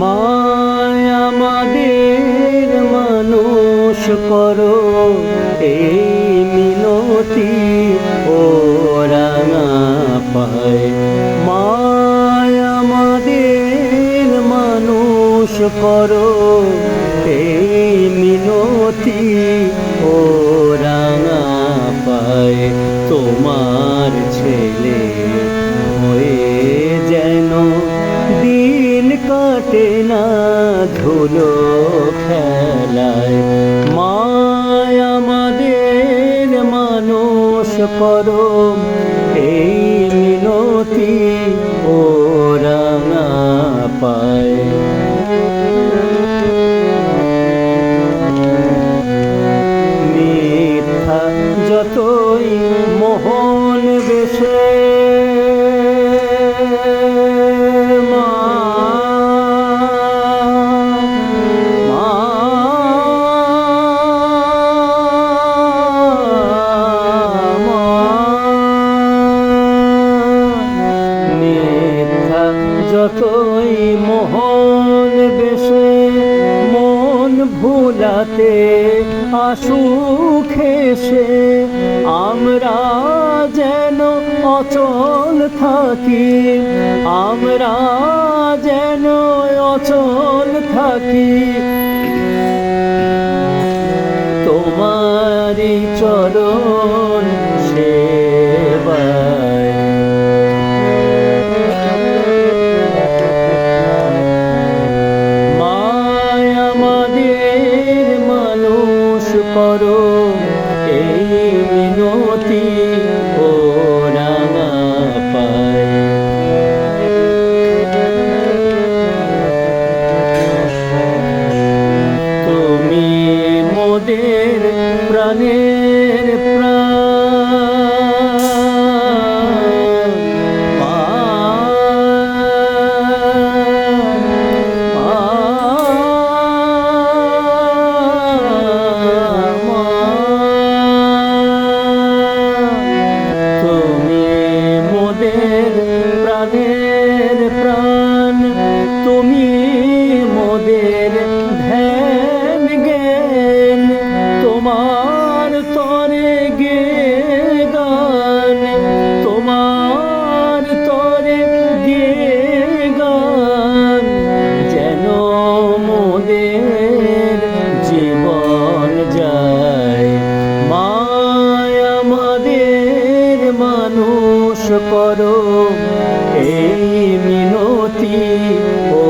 মায় আমাদের মানুষ করো, এই মিনতি ও রাঙা পায়। মায় আমাদের মানুষ করো, এই মিনতি ও রাঙা পায়। তোমার ছেলে ধুলো খেলায়। মায় আমাদের মানুষ করো এই মিনতি ও পায়। যতই মোহন বেশে যতই মোহন বেশে মন ভুলাতে আসুক এসে, আমরা যেন অচল থাকি, আমরা যেন অচল থাকি। তোমারি চরণ করো এই মিনতি ও পায়। তুমি মোদের প্রাণের প্রাণ। মানুষ করো। এই মিনতি ও